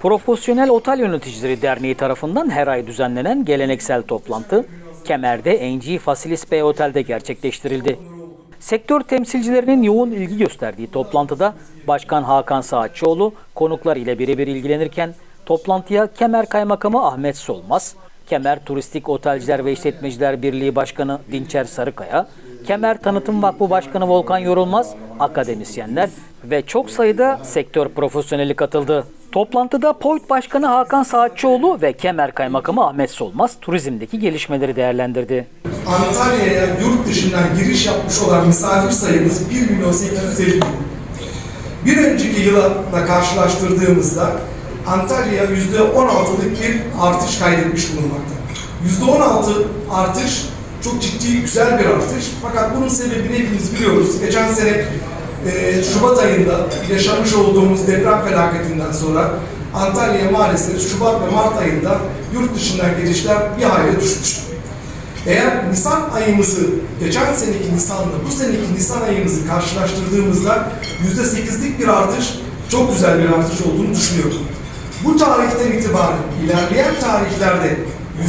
Profesyonel Otel Yöneticileri Derneği tarafından her ay düzenlenen geleneksel toplantı Kemer'de NG Fasilis Bey Otel'de gerçekleştirildi. Sektör temsilcilerinin yoğun ilgi gösterdiği toplantıda Başkan Hakan Saatçıoğlu konuklar ile birebir ilgilenirken toplantıya Kemer Kaymakamı Ahmet Solmaz, Kemer Turistik Otelciler ve İşletmeciler Birliği Başkanı Dinçer Sarıkaya, Kemer Tanıtım Vakfı Başkanı Volkan Yorulmaz, akademisyenler ve çok sayıda sektör profesyoneli katıldı. Toplantıda POİT Başkanı Hakan Saatçıoğlu ve Kemer Kaymakamı Ahmet Solmaz turizmdeki gelişmeleri değerlendirdi. Antalya'ya yurt dışından giriş yapmış olan misafir sayımız 1 milyon 850 bin. Bir önceki yıla karşılaştırdığımızda Antalya %16'lık bir artış kaydetmiş bulunmakta. %16 artış çok ciddi, güzel bir artış. Fakat bunun sebebini hepimiz biliyoruz. Geçen sene e, Şubat ayında yaşamış olduğumuz deprem felaketinden sonra Antalya'ya maalesef Şubat ve Mart ayında yurt dışından girişler bir hayli düşmüştü. Eğer Nisan ayımızı geçen seneki Nisan'la bu seneki Nisan ayımızı karşılaştırdığımızda %8'lik bir artış çok güzel bir artış olduğunu düşünüyorum. Bu tarihten itibaren ilerleyen tarihlerde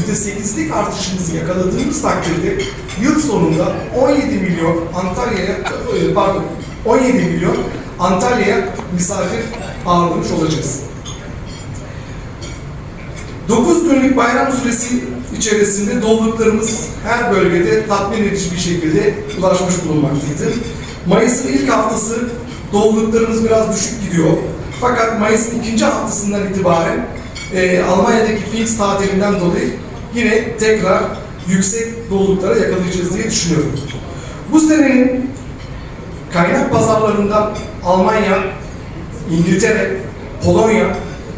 %8'lik artışımızı yakaladığımız takdirde yıl sonunda 17 milyon Antalya'ya e, pardon 17 milyon Antalya'ya misafir ağırlamış olacağız. 9 günlük bayram süresi içerisinde doluluklarımız her bölgede tatmin edici bir şekilde ulaşmış bulunmaktaydı. Mayıs'ın ilk haftası doluluklarımız biraz düşük gidiyor. Fakat Mayıs'ın ikinci haftasından itibaren e, Almanya'daki Phoenix tatilinden dolayı yine tekrar yüksek doluluklara yakalayacağız diye düşünüyorum. Bu senenin kaynak pazarlarından Almanya, İngiltere, Polonya,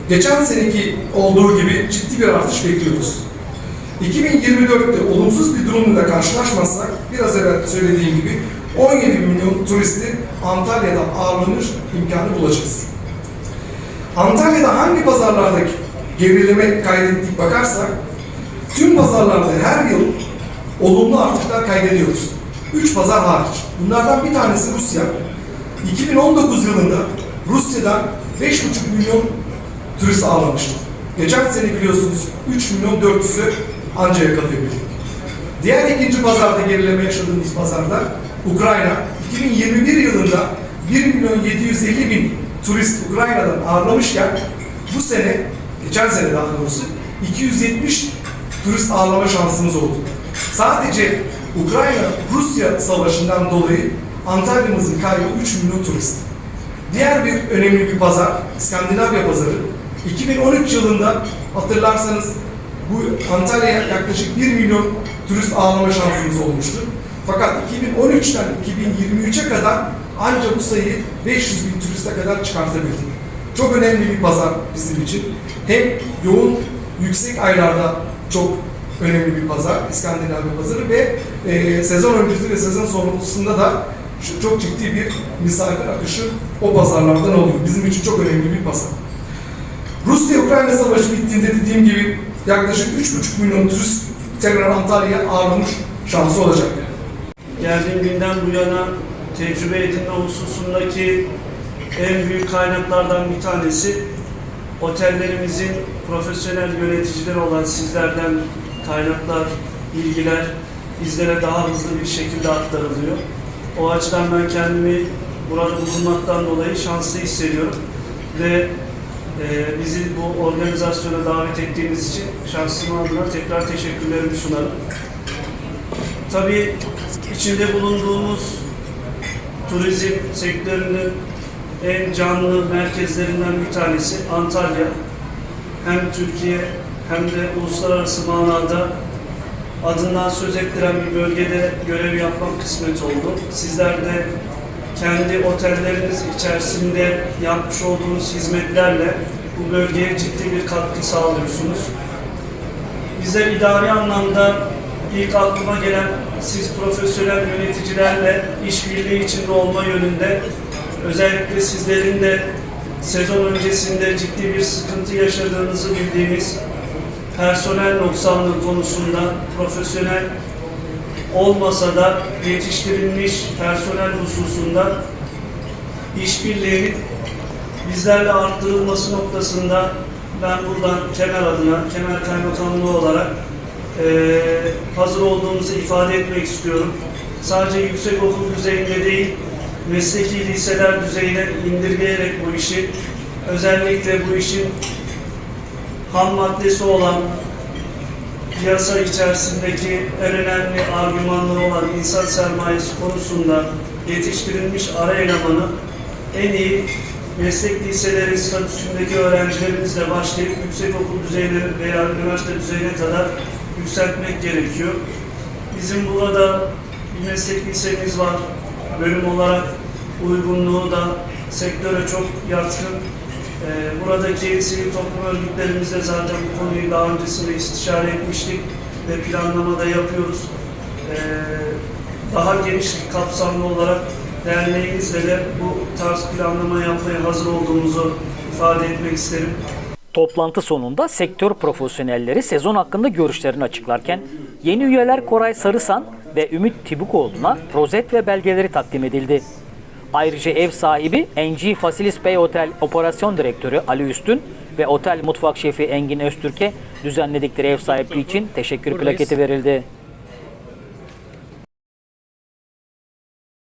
geçen seneki olduğu gibi ciddi bir artış bekliyoruz. 2024'te olumsuz bir durumla karşılaşmazsak, biraz evvel söylediğim gibi 17 milyon turisti Antalya'da ağırlanır imkanı bulacağız. Antalya'da hangi pazarlardaki gerileme kaydettik bakarsak, tüm pazarlarda her yıl olumlu artışlar kaydediyoruz. 3 pazar hariç. Bunlardan bir tanesi Rusya. 2019 yılında Rusya'dan 5,5 milyon turist ağırlamıştı. Geçen sene biliyorsunuz 3 milyon 400'ü anca yakalayabildik. Diğer ikinci pazarda gerileme yaşadığımız pazarda Ukrayna 2021 yılında 1 milyon 750 bin turist Ukrayna'dan ağırlamışken bu sene, geçen sene daha doğrusu 270 turist ağırlama şansımız oldu. Sadece Ukrayna-Rusya savaşından dolayı Antalya'mızın kaybı 3 milyon turist. Diğer bir önemli bir pazar, İskandinavya pazarı. 2013 yılında hatırlarsanız bu Antalya'ya yaklaşık 1 milyon turist ağırlama şansımız olmuştu. Fakat 2013'ten 2023'e kadar ancak bu sayıyı 500 bin turiste kadar çıkartabildik. Çok önemli bir pazar bizim için. Hem yoğun, yüksek aylarda çok önemli bir pazar, İskandinavya pazarı ve e, sezon öncesi ve sezon sonrasında da şu- çok ciddi bir misafir akışı o pazarlardan oluyor. Bizim için çok önemli bir pazar. Rusya-Ukrayna savaşı bittiğinde dediğim gibi yaklaşık 3,5 milyon turist tekrar Antalya'ya ağırlamış şansı olacak. geldiğim günden bu yana tecrübe edinme hususundaki en büyük kaynaklardan bir tanesi otellerimizin profesyonel yöneticileri olan sizlerden kaynaklar, bilgiler bizlere daha hızlı bir şekilde aktarılıyor. O açıdan ben kendimi burada bulunmaktan dolayı şanslı hissediyorum ve e, bizi bu organizasyona davet ettiğiniz için şahsım adına tekrar teşekkürlerimi sunarım. Tabii içinde bulunduğumuz turizm sektörünün en canlı merkezlerinden bir tanesi Antalya. Hem Türkiye hem de uluslararası manada adından söz ettiren bir bölgede görev yapmak kısmet oldu. Sizler de kendi otelleriniz içerisinde yapmış olduğunuz hizmetlerle bu bölgeye ciddi bir katkı sağlıyorsunuz. Bizler idari anlamda ilk aklıma gelen siz profesyonel yöneticilerle işbirliği içinde olma yönünde özellikle sizlerin de sezon öncesinde ciddi bir sıkıntı yaşadığınızı bildiğimiz personel noksanlığı konusunda profesyonel olmasa da yetiştirilmiş personel hususunda işbirliğinin bizlerle arttırılması noktasında ben buradan Kemer adına, Kemer Kaymakamlığı olarak eee, hazır olduğumuzu ifade etmek istiyorum. Sadece yüksekokul düzeyinde değil, mesleki liseler düzeyine indirgeyerek bu işi, özellikle bu işin ham maddesi olan piyasa içerisindeki en önemli argümanları olan insan sermayesi konusunda yetiştirilmiş ara elemanı en iyi meslek liseleri statüsündeki öğrencilerimizle başlayıp yüksekokul düzeyine veya üniversite düzeyine kadar yükseltmek gerekiyor. Bizim burada bir meslek lisemiz var. Bölüm olarak uygunluğu da sektöre çok yatkın. Ee, buradaki sivil toplum örgütlerimizle zaten bu konuyu daha öncesinde istişare etmiştik ve planlamada yapıyoruz. Ee, daha geniş kapsamlı olarak derneğimizle de bu tarz planlama yapmaya hazır olduğumuzu ifade etmek isterim. Toplantı sonunda sektör profesyonelleri sezon hakkında görüşlerini açıklarken yeni üyeler Koray Sarısan ve Ümit Tibukoğlu'na rozet ve belgeleri takdim edildi. Ayrıca ev sahibi NG Fasilis Bey Otel Operasyon Direktörü Ali Üstün ve otel mutfak şefi Engin Öztürk'e düzenledikleri ev sahipliği için teşekkür plaketi verildi.